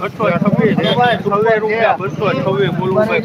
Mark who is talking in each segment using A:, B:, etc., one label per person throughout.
A: બસો છવ્વીસ છવ્વીસ રૂપિયા. બોલવું ભાઈ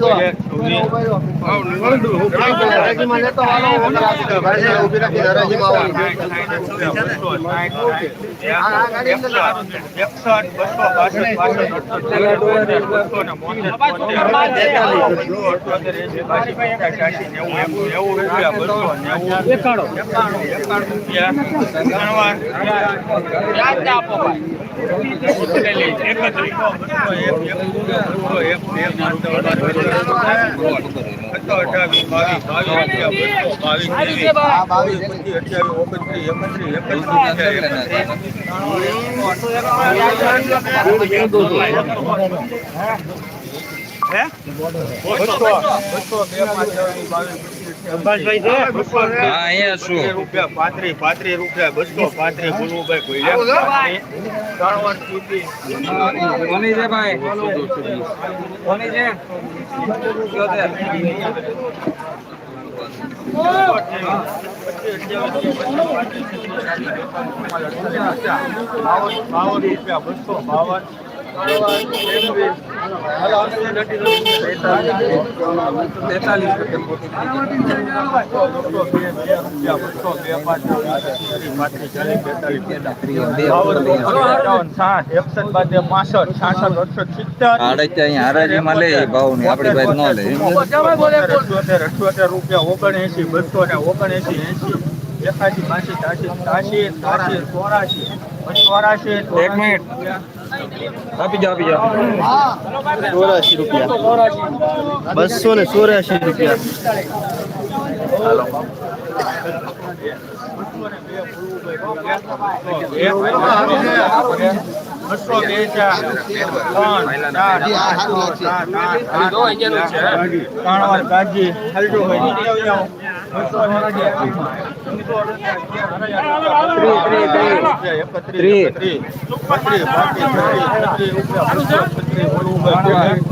B: હા?
A: રૂપિયા બસો પાંત્રીસ બોલવું ભાઈ બાવન. રૂપિયા બસો બાવન. ઓગણએસી બસો ને ઓગણએસી એસી એકાસી બાસી તાસી ત્યાસી તાસી ચોરાશી ચોરાશી
B: એક મિનિટ. આપી જાઓ આપી જાઓ
C: ચોરાશી રૂપિયા બસો ને ચોરાશી રૂપિયા
A: બસો બે ચાર ત્રણ ચાર આઠ છ સાત આઠ આઠ ત્રણ વાર કાજી હલજો હોય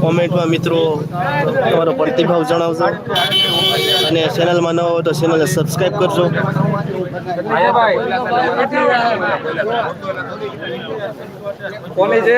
C: કોમેન્ટમાં મિત્રો તમારો પ્રતિભાવ જણાવજો. અને ચેનલમાં ન હોય તો ચેનલને સબસ્ક્રાઈબ કરજો.
B: કોની છે?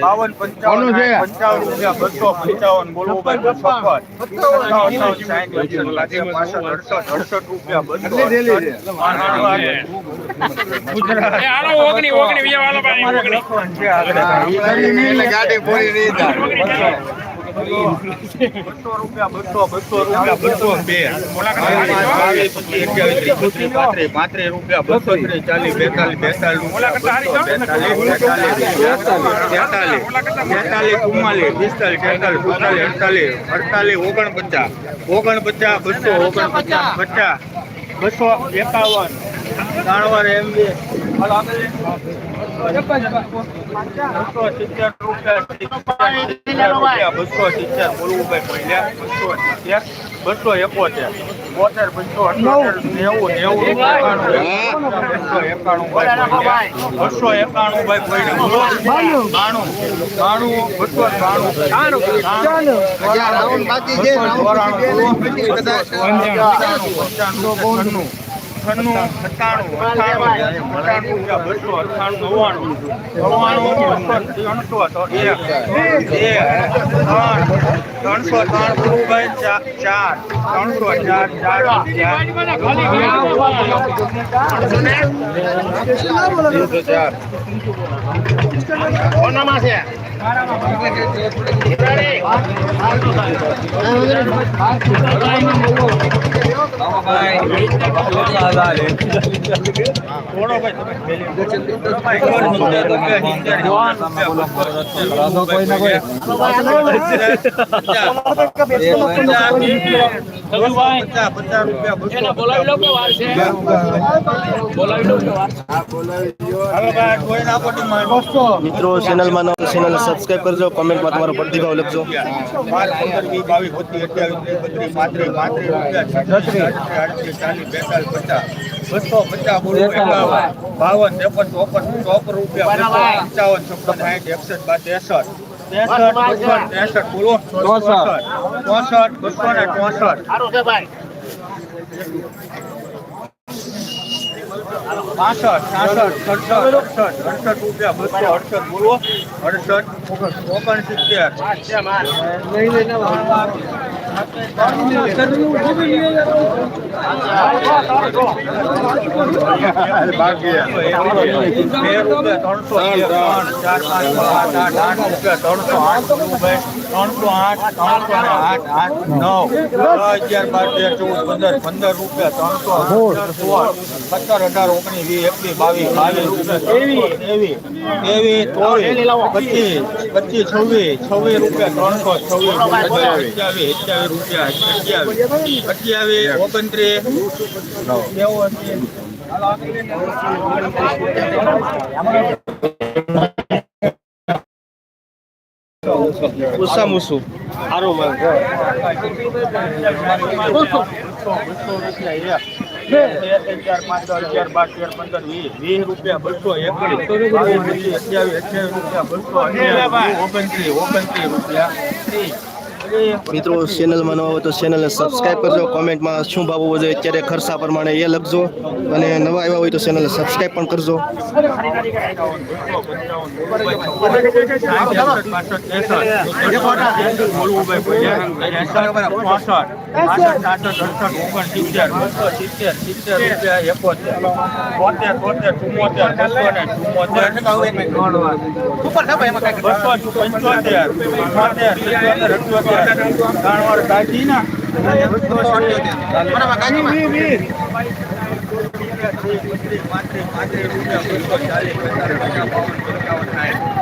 A: બાવન પંચાવન પંચાવન રૂપિયા બસો પંચાવન બોલવું ભાઈ બસો અડસઠ અડસઠ રૂપિયા બસો રૂપિયા બસો બસો બસો બે પાંત્રીસ રૂપિયા બસો ત્રીસ ચાલીસ બેતાલીસ બેતાલીસ તેતાલીસ તેતાલીસ ચુમ્માલીસ પિસ્તાલીસ તેતાલીસ પિસ્તાલીસ અડતાલીસ અડતાલીસ ઓગણપચાસ ઓગણપચાસ બસો ઓગણપચાસ પચાસ બસો એકાવન ત્રણ વાર એમ બે બસો સિત્તેર રૂપિયા બસો સિત્તેર બોલવું ભાઈ બસો સિત્તેર બસો એકોતેર બોતેર બસો નેવું નેવું બસો એકાણું ભાઈ બસો એકાણું ભાઈ પહેલા બાણું બાણું બસો બાણું પંચાણું. પંચાણું.
D: છન્નું સત્તાણું અઠ્ઠાણું અઠ્ઠાણું રૂપિયા બસો અઠ્ઠાણું નવ્વાણું નવ્વાણું ત્રણસો તો એક બે ત્રણ ત્રણસો ત્રણ ગુરુભાઈ ચાર ચાર ત્રણસો ચાર પડી
A: મિત્રો ચેનલમાં નવો ચેનલ સબસ્ક્રાઈબ કરજો કોમેન્ટમાં તમારો પ્રતિભાવ લખજો
D: બસો પચાસ બાવન ત્રેપન ચોપન ચોપન રૂપિયા પંચાવન છપ્પન સાઠ એકસઠ બાર ત્રેસઠ ત્રેસઠ બસો ત્રેસઠ બોલો ચોસઠ ચોસઠ બસો ને ચોસઠ પાસઠ છાસઠ સડસઠ અડસઠ અડસઠ રૂપિયા બસો અડસઠ બોલો. અડસઠ ઓગણસિત્તેર. પંદર રૂપિયા ત્રણસો સોળ સત્તર અઢાર ઓગણીસ વીસ એકવીસ બાવીસ બાવીસ ત્રેવીસ ત્રેવીસ ત્રેવીસ ચોવીસ પચીસ પચીસ છવ્વીસ છવ્વીસ રૂપિયા ત્રણસો છવ્વીસ અઠ્યાવીસ અઠ્યાવીસ રૂપિયા અઠ્યાવીસ અઠ્યાવીસ ઓગણત્રીસ નેવું
A: ઉષા મુસુ સારું
D: વીસ રૂપિયા બસો એકવીસ અઠ્યાવીસ અઠ્યાવીસ રૂપિયા બસો ઓગણત્રીસ ઓગણત્રીસ રૂપિયા
A: મિત્રો ચેનલમાં નવા હોય તો ચેનલને સબસ્ક્રાઈબ કરજો કોમેન્ટમાં શું ભાવ હોવો જોઈએ અત્યારે ખર્ચા પ્રમાણે એ લખજો અને નવા આવ્યા હોય તો ચેનલને સબસ્ક્રાઈબ પણ કરજો કાણવાડ કાજી ના પાંત્રીસ ચાલીસ પચાસ પચાસ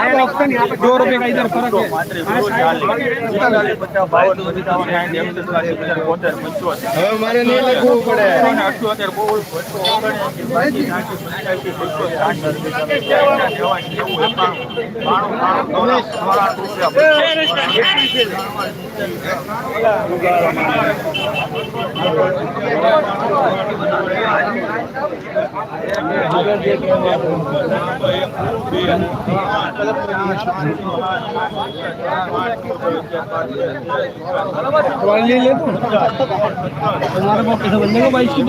E: दो रुपए का इधर फर्क है
A: હવે મારે નહીં લખવું પડે
E: ले ले तो हमारे पास पैसा बनने का बाईस की